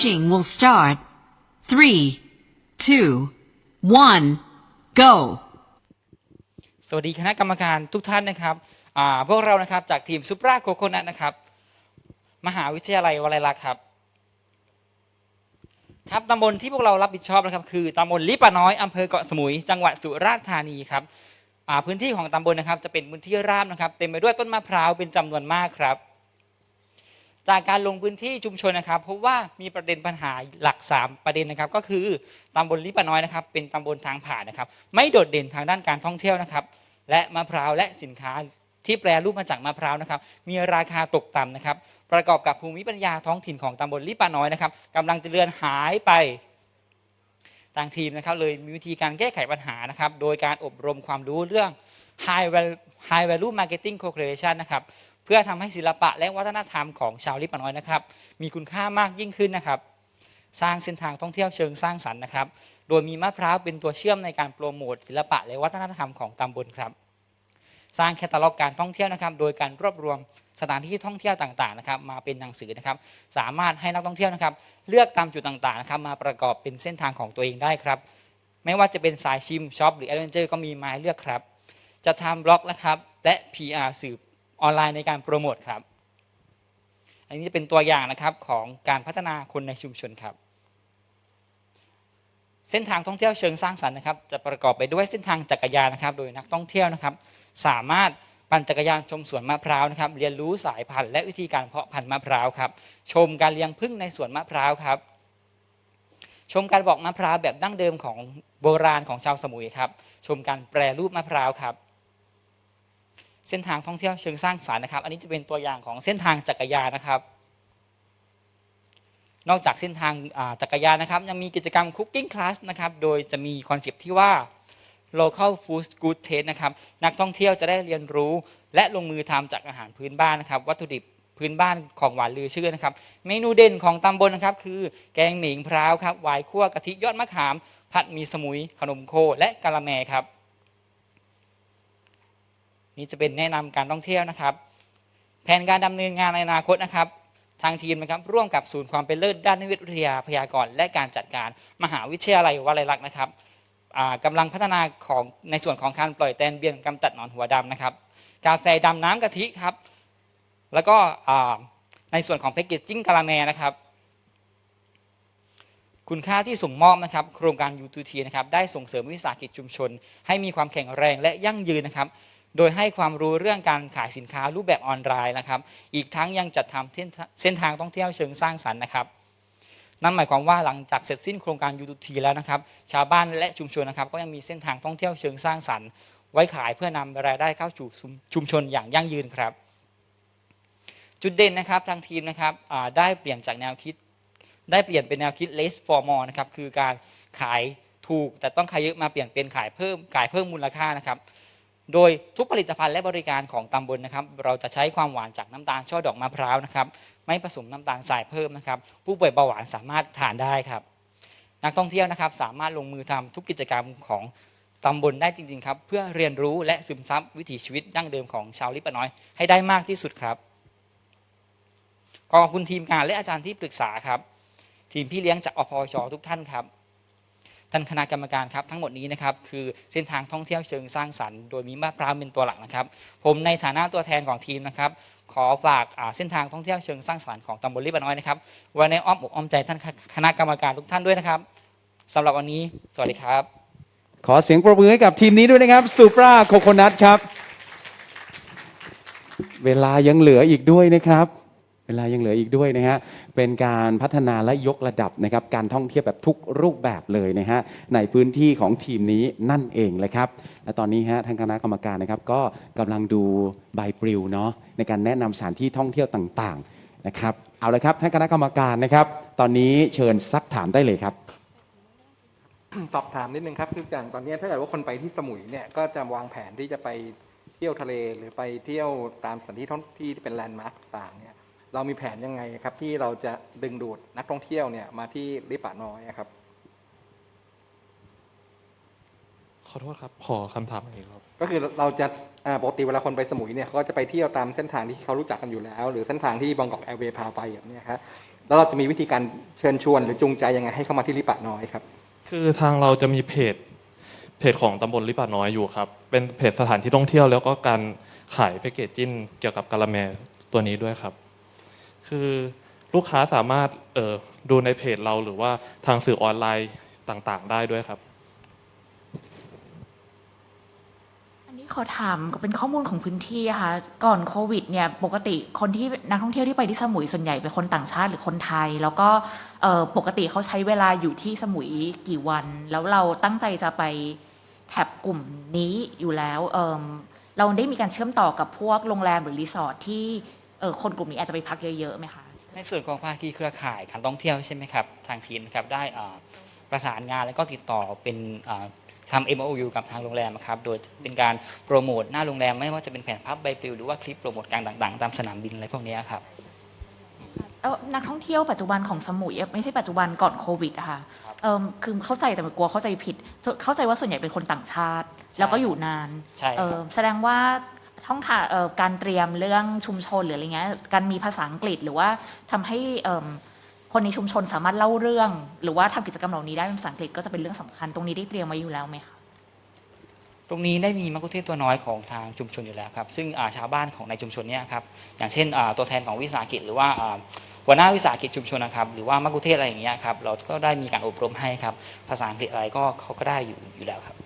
Teaching will start. Three, two, one, go. สวัสดีคณะกรรมการทุกท่านนะครับพวกเรานะครับจากทีมซุปราโคโคนัทนะครับ มหาวิทยาลัยวลัยลักษณ์ครับครับตำบลที่พวกเรารับผิดชอบนะครับ คือตำบลลิปะน้อยอำเภอเกาะสมุย จังหวัดสุราษฎร์ธานีครับพื้นที่ของตำบลนะครับ จะเป็นพื้นที่ราบนะครับ เต็มไปด้วยต้นมะพร้าวเป็นจำนวนมากครับ จากการลงพื้นที่ชุมชนนะครับพบว่ามีประเด็นปัญหาหลัก 3 ประเด็นนะครับ ก็คือตำบลลิปะน้อยนะครับ เป็นตำบลทางผ่านนะครับ ไม่โดดเด่นทางด้านการท่องเที่ยวนะครับ และมะพร้าวและสินค้าที่แปรรูปมาจากมะพร้าวนะครับ มีราคาตกต่ำนะครับ ประกอบกับภูมิปัญญาท้องถิ่นของตำบลลิปะน้อยนะครับกำลังจะเลือนหายไปทางทีมนะครับ เลยมีวิธีการแก้ไขปัญหานะครับ โดยการอบรมความรู้เรื่อง High Value Marketing Co-creation นะครับ เพื่อทำให้ศิลปะและวัฒนธรรมของชาวลิปน้อยนะครับ มีคุณค่ามากยิ่งขึ้นนะครับ สร้างเส้นทางท่องเที่ยวเชิงสร้างสรรค์นะครับ โดยมีมะพร้าวเป็นตัวเชื่อมในการโปรโมทศิลปะและวัฒนธรรมของตำบลครับ สร้างแคตตาล็อกการท่องเที่ยวนะครับ โดยการรวบรวมสถานที่ท่องเที่ยวต่างๆนะครับ มาเป็นหนังสือนะครับ สามารถให้นักท่องเที่ยวนะครับ เลือกตามจุดต่างๆนะครับ มาประกอบเป็นเส้นทางของตัวเองได้ครับ ไม่ว่าจะเป็นสายชิมช็อปหรือแอดเวนเจอร์ก็มีมาให้เลือกครับ จะทำบล็อกนะครับและ PR สื่อ ออนไลน์ในการโปรโมทครับ อันนี้จะเป็นตัวอย่างนะครับของการพัฒนาคนในชุมชนครับ เส้นทางท่องเที่ยวเชิงสร้างสรรค์นะครับ จะประกอบไปด้วยเส้นทางจักรยานนะครับ โดยนักท่องเที่ยวนะครับ สามารถปั่นจักรยานชมสวนมะพร้าวนะครับ เรียนรู้สายพันธุ์และวิธีการเพาะพันธุ์มะพร้าวครับ ชมการเลี้ยงผึ้งในสวนมะพร้าวครับ ชมการบอกมะพร้าวแบบดั้งเดิมของโบราณของชาวสมุยครับ ชมการแปรรูปมะพร้าวครับ เส้นทางท่องเที่ยวเชิงสร้างสรรค์นะครับ อันนี้จะเป็นตัวอย่างของเส้นทางจักรยานนะครับ นอกจากเส้นทางจักรยานนะครับ ยังมีกิจกรรมคุกกิ้งคลาสนะครับ โดยจะมีคอนเซปต์ที่ว่า local food good taste นะครับ นักท่องเที่ยวจะได้เรียนรู้ และลงมือทำจากอาหารพื้นบ้านนะครับ วัตถุดิบพื้นบ้านของหวานลือชื่อนะครับ เมนูเด่นของตำบลนะครับ คือแกงหมิงพร้าวครับหวายคั่วกะทิยอดมะขาม ผัดมีสมุย ขนมโค และกะละแมครับ นี่จะเป็นแนะนำการท่องเที่ยวนะครับ แผนการดำเนินงานในอนาคตนะครับ ทางทีมนะครับร่วมกับศูนย์ความเป็นเลิศด้านนิเวศวิทยาพยากรณ์และการจัดการมหาวิทยาลัยวลัยลักษณ์นะครับอ่ากำลังพัฒนาของในส่วนของการปล่อยแตนเบียนกำจัดหนอนหัวดำนะครับ กาแฟดำน้ำกะทิครับ แล้วก็ในส่วนของแพคเกจจิ้งกะละแมนะครับ คุณค่าที่ส่งมอบนะครับ โครงการ U2T นะครับได้ส่งเสริมวิสาหกิจชุมชน ให้มีความแข็งแรงและยั่งยืนนะครับ โดยให้ความรู้เรื่องการขายสินค้ารูปแบบออนไลน์นะครับ อีกทั้งยังจัดทำเส้นทางท่องเที่ยวเชิงสร้างสรรค์นะครับ นั่นหมายความว่าหลังจากเสร็จสิ้นโครงการ U2T แล้วนะครับ ชาวบ้านและชุมชนนะครับ ก็ยังมีเส้นทางท่องเที่ยวเชิงสร้างสรรค์ ไว้ขายเพื่อนำรายได้เข้าสู่ชุมชนอย่างยั่งยืนครับ จุดเด่นนะครับทางทีมนะครับได้เปลี่ยนจากแนวคิด ได้เปลี่ยนเป็นแนวคิด less for more นะครับคือการขายถูกแต่ต้องขายเยอะมาเปลี่ยนเป็นขายเพิ่มขายเพิ่มมูลค่านะครับ โดยทุกผลิตภัณฑ์และบริการของตำบลนะครับ เราจะใช้ความหวานจากน้ำตาลช่อดอกมะพร้าวนะครับ ไม่ผสมน้ำตาลทรายเพิ่มนะครับ ผู้ป่วยเบาหวานสามารถทานได้ครับ นักท่องเที่ยวนะครับสามารถลงมือทำทุกกิจกรรมของตำบลได้จริง ๆ ครับ เพื่อเรียนรู้และซึมซับวิถีชีวิตดั้งเดิมของชาวลิปะน้อยให้ได้มากที่สุดครับขอขอบคุณทีมงานและอาจารย์ที่ปรึกษาครับ ทีมพี่เลี้ยงจากอพชทุกท่านครับ ท่านคณะกรรมการครับทั้งหมดนี้นะครับคือเส้นทางท่องเที่ยวเชิงสร้างสรรค์ โดยมีมะพร้าวเป็นตัวหลักนะครับ ผมในฐานะตัวแทนของทีมนะครับขอฝากเส้นทางท่องเที่ยวเชิงสร้างสรรค์ของตำบลลิบะน้อยนะครับไว้ในอ้อมอกอ้อมใจท่านคณะกรรมการทุกท่านด้วยนะครับสำหรับวันนี้สวัสดีครับ ขอเสียงปรบมือให้กับทีมนี้ด้วยนะครับซูปราโคโคนัทครับ เวลายังเหลืออีกด้วยนะครับ เวลายังเหลืออีกด้วยนะฮะ เป็นการพัฒนาและยกระดับนะครับการท่องเที่ยวแบบทุกรูปแบบเลยนะฮะในพื้นที่ของทีมนี้นั่นเองเลยครับ และตอนนี้ฮะทางคณะกรรมการนะครับก็กำลังดูใบปลิวเนาะในการแนะนำสถานที่ท่องเที่ยวต่างๆนะครับ เอาละครับท่านคณะกรรมการนะครับ ตอนนี้เชิญซักถามได้เลยครับสอบถามนิดนึงครับคืออย่างตอนนี้ถ้าเกิดว่าคนไปที่สมุยเนี่ยก็จะวางแผนที่จะไปเที่ยวทะเลหรือไปเที่ยวตามสถานที่ท่องที่ที่เป็นแลนด์มาร์คต่างเนี่ย เรามีแผนยังไงครับ ที่เราจะดึงดูดนักท่องเที่ยวเนี่ยมาที่ลิปะน้อยอะครับ ขอโทษครับ ขอคำถามอีกครับก็คือเราจะอ่าปกติเวลาคนไปสมุยเนี่ยเขาก็จะไปเที่ยวตามเส้นทางที่เขารู้จักกันอยู่แล้ว หรือเส้นทางที่บางกอกแอร์เวย์พาไปแบบเนี้ยครับแล้วเราจะมีวิธีการเชิญชวนหรือจูงใจยังไงให้เข้ามาที่ลิปะน้อยครับ คือทางเราจะมีเพจเพจของตำบลลิปะน้อยอยู่ครับ เป็นเพจสถานที่ท่องเที่ยวแล้วก็การขายแพคเกจจิ้นเกี่ยวกับกะละแมตัวนี้ด้วยครับ คือลูกค้าสามารถเออดูในเพจเราหรือว่าทางสื่อออนไลน์ต่างๆ ได้ด้วยครับ อันนี้ขอถามก็เป็นข้อมูลของพื้นที่ค่ะก่อนโควิดเนี่ยปกติคนที่นักท่องเที่ยวที่ไปที่สมุยส่วนใหญ่เป็นคนต่างชาติหรือคนไทย แล้วก็ปกติเขาใช้เวลาอยู่ที่สมุยกี่วัน แล้วเราตั้งใจจะไปแท็บกลุ่มนี้อยู่แล้วเเราได้มีการเชื่อมต่อกับพวกโรงแรมหรือรีสอร์ทที่ เอ่อคนกลุ่มนี้อาจจะไปพักเยอะๆไหมคะ ในส่วนของภาคีเครือข่ายการท่องเที่ยวใช่ไหมครับ ทางทีมนะครับได้อ่าประสานงานแล้วก็ติดต่อเป็นอ่าทำ MOU กับทางโรงแรมครับ โดยเป็นการโปรโมทหน้าโรงแรม ไม่ว่าจะเป็นแผนภาพใบปลิวหรือว่าคลิปโปรโมทการต่างๆ ตามสนามบินอะไรพวกเนี้ยครับ เออนักท่องเที่ยวปัจจุบันของสมุยไม่ใช่ปัจจุบันก่อนโควิดอะค่ะเออคือเข้าใจแต่กลัวเข้าใจผิด เข้าใจว่าส่วนใหญ่เป็นคนต่างชาติ ใช่แล้วก็อยู่นานใช่ครับ เออแสดงว่า ช่องทางการเตรียมเรื่องชุมชนหรืออะไรเงี้ยการมีภาษาอังกฤษหรือว่าทำให้คนในชุมชนสามารถเล่าเรื่อง หรือว่าทำกิจกรรมเหล่านี้ได้เป็นภาษาอังกฤษก็จะเป็นเรื่องสำคัญ ตรงนี้ได้เตรียมไว้อยู่แล้วไหมคะตรงนี้ได้มีมักคุเทศตัวน้อยของทางชุมชนอยู่แล้วครับซึ่งชาวบ้านของในชุมชนเนี่ยครับอย่างเช่นตัวแทนของวิสาหกิจหรือว่าอ่าหัวหน้าวิสาหกิจชุมชนนะครับหรือว่ามักคุเทศอะไรอย่างเงี้ยครับเราก็ได้มีการอบรมให้ครับภาษาอังกฤษอะไรก็เขาก็ได้อยู่อยู่แล้วครับ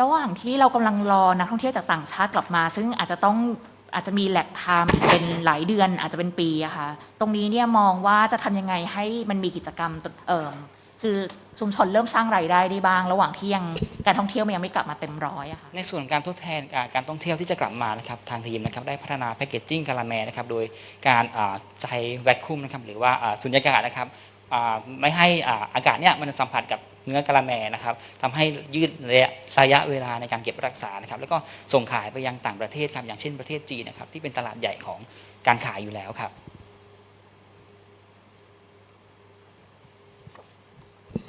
ระหว่างที่เรากำลังรอนักท่องเที่ยวจากต่างชาติกลับมา ซึ่งอาจจะต้องอาจจะมีแหลกไทม์อีกเป็นหลายเดือนอาจจะเป็นปีอะค่ะตรงนี้เนี่ยมองว่าจะทำยังไงให้มันมีกิจกรรมเอ่อคือชุมชนเริ่มสร้างรายได้ได้บ้าง ระหว่างที่ยังการท่องเที่ยวมันยังไม่กลับมาเต็มร้อยอะค่ะในส่วนการทดแทนการท่องเที่ยวที่จะกลับมานะครับทางทีมนะครับได้พัฒนาแพคเกจจิ้งกะละแมนะครับโดยการใช้แวคคุมนะครับหรือว่าสุญญากาศนะครับ ไม่ให้อากาศเนี่ยมันสัมผัสกับเนื้อกะละแมนะครับทำให้ยืดระยะระยะเวลาในการเก็บรักษานะครับ แล้วก็ส่งขายไปยังต่างประเทศครับอย่างเช่นประเทศจีนนะครับที่เป็นตลาดใหญ่ของการขายอยู่แล้วครับ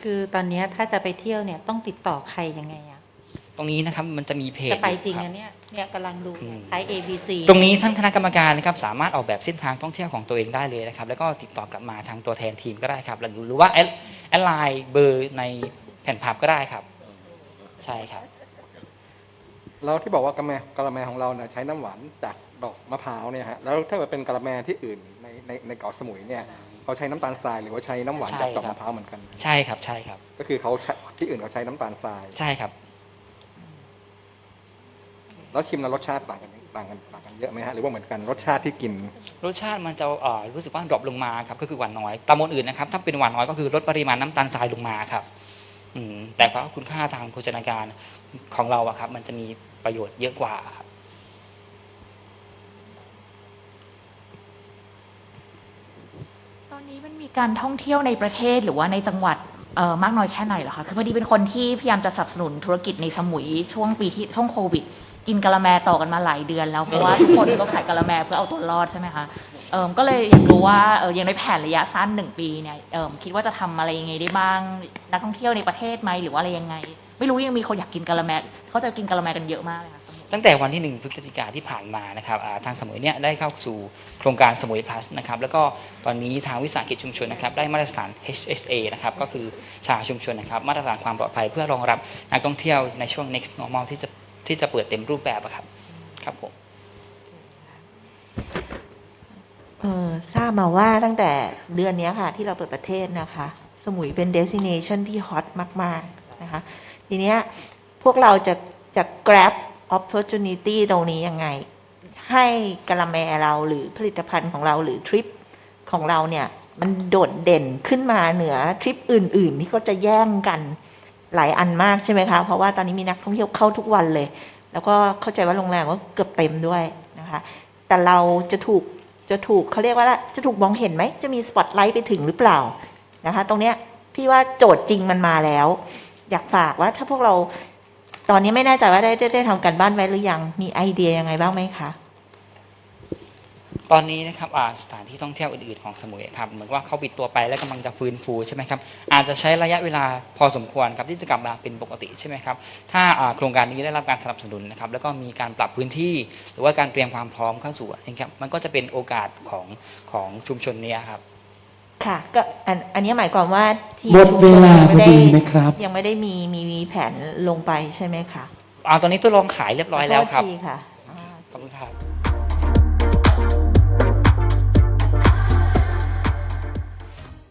คือตอนนี้ถ้าจะไปเที่ยวเนี่ยต้องติดต่อใครยังไงอะ ตรงนี้นะครับมันจะมีเพจจะไปจริงคบนะเนี่ยเนี่ยกำลังดูอืมไทย ABC ตรงนี้ท่านคณะกรรมการนะครับสามารถออกแบบเส้นทางท่องเที่ยวของตัวเองได้เลยนะครับ แล้วก็ติดต่อกลับมาทางตัวแทนทีมก็ได้ครับ หรือหรือว่าแอดแอดไลน์เบอร์ในแผ่นภาพก็ได้ครับ ใช่ครับ แล้วที่บอกว่ากะละแมกะละแมของเราเนี่ยใช้น้ำหวานจากดอกมะพร้าวเนี่ยฮะแล้วถ้าเกิดเป็นกะละแมที่อื่นในในในเกาะสมุยเนี่ยเขาใช้น้ำตาลทรายหรือว่าใช้น้ำหวานจากดอกใช่ครับมะพร้าวเหมือนกัน ใช่ครับใช่ครับ ก็คือเขาใช้ที่อื่นเขาใช้น้ำตาลทราย ใช่ครับ แล้วชิมแล้วรสชาติต่างกันต่างกันต่างกันเยอะไหมฮะหรือว่าเหมือนกันรสชาติที่กิน รสชาติมันจะเอ่อรู้สึกว่าดรอปลงมาครับก็คือหวานน้อยตามมนอื่นนะครับถ้าเป็นหวานน้อยก็คือลดปริมาณน้ำตาลทรายลงมาครับอืมแต่ว่าคุณค่าทางโภชนาการของเราอะครับมันจะมีประโยชน์เยอะกว่าครับตอนนี้มันมีการท่องเที่ยวในประเทศหรือว่าในจังหวัดเอ่อมากน้อยแค่ไหนเหรอคะคือพอดีเป็นคนที่พยายามจะสนับสนุนธุรกิจในสมุยช่วงปีที่ช่วงโควิด กินกะละแมต่อกันมาหลายเดือนแล้วเพราะว่าทุกคนก็ขายกะละแมเพื่อเอาตัวรอดใช่ไหมคะเอิมก็เลยอยากรู้ว่าเออยังในแผนระยะสั้นหนึ่งปีเนี่ยเอิมคิดว่าจะทำอะไรยังไงได้บ้าง นักท่องเที่ยวในประเทศไหมหรือว่าอะไรยังไง ไม่รู้ยังมีคนอยากกินกะละแมเขาจะกินกะละแมกันเยอะมากเลยค่ะตั้งแต่วันที่ 1 พฤศจิกาที่ผ่านมานะครับทางสมุยเนี่ยได้เข้าสู่โครงการสมุย plus นะครับแล้วก็ตอนนี้ทางวิสาหกิจชุมชนนะครับได้มาตรฐาน HSA นะครับก็คือชาชุมชนนะครับมาตรฐานความปลอดภัยเพื่อรองรับนักท่องเที่ยวในช่วง next normal ที่จะ ที่จะเปิดเต็มรูปแบบอะครับ ครับผมเออทราบมาว่าตั้งแต่เดือนนี้ค่ะ ที่เราเปิดประเทศนะคะ สมุยเป็น destination ที่ฮอตมาก ๆ นะคะ ทีเนี้ยพวกเราจะจะ grab opportunity ตรงนี้ยังไง ให้กะละแมเราหรือผลิตภัณฑ์ของเราหรือทริปของเราเนี่ย มันโดดเด่นขึ้นมาเหนือทริปอื่น ๆ ที่ก็จะแย่งกัน หลายอันมากใช่ไหมคะ เพราะว่าตอนนี้มีนักท่องเที่ยวเข้าทุกวันเลย แล้วก็เข้าใจว่าโรงแรมก็เกือบเต็มด้วยนะคะ แต่เราจะถูกจะถูกเขาเรียกว่าจะถูกมองเห็นไหม จะมีสปอตไลท์ไปถึงหรือเปล่านะคะ ตรงเนี้ยพี่ว่าโจทย์จริงมันมาแล้ว อยากฝากว่าถ้าพวกเราตอนนี้ไม่แน่ใจว่าได้ได้ได้ทำกันบ้านไว้หรือยัง มีไอเดียยังไงบ้างไหมคะ ตอนนี้นะครับอ่าสถานที่ท่องเที่ยวอื่นๆของสมุยครับเหมือนว่าเขาปิดตัวไปแล้วกำลังจะฟื้นฟูใช่ไหมครับอาจจะใช้ระยะเวลาพอสมควรครับที่จะกลับมาเป็นปกติใช่ไหมครับถ้าอ่าโครงการนี้ได้รับการสนับสนุนนะครับแล้วก็มีการปรับพื้นที่ หรือว่าการเตรียมความพร้อมเข้าสู่นะครับมันก็จะเป็นโอกาสของของชุมชนเนี้ครับค่ะก็อันอันนี้หมายความว่าที่หมดชุชนเวลายังพอไม่ได้ดีนะครับ ยังไม่ได้มีมีมีแผนลงไปใช่ไหมคะอ่าตอนนี้ทดลองขายเรียบร้อยแล้วครับขอโทษทีค่ะอ่าขอบคุณครับ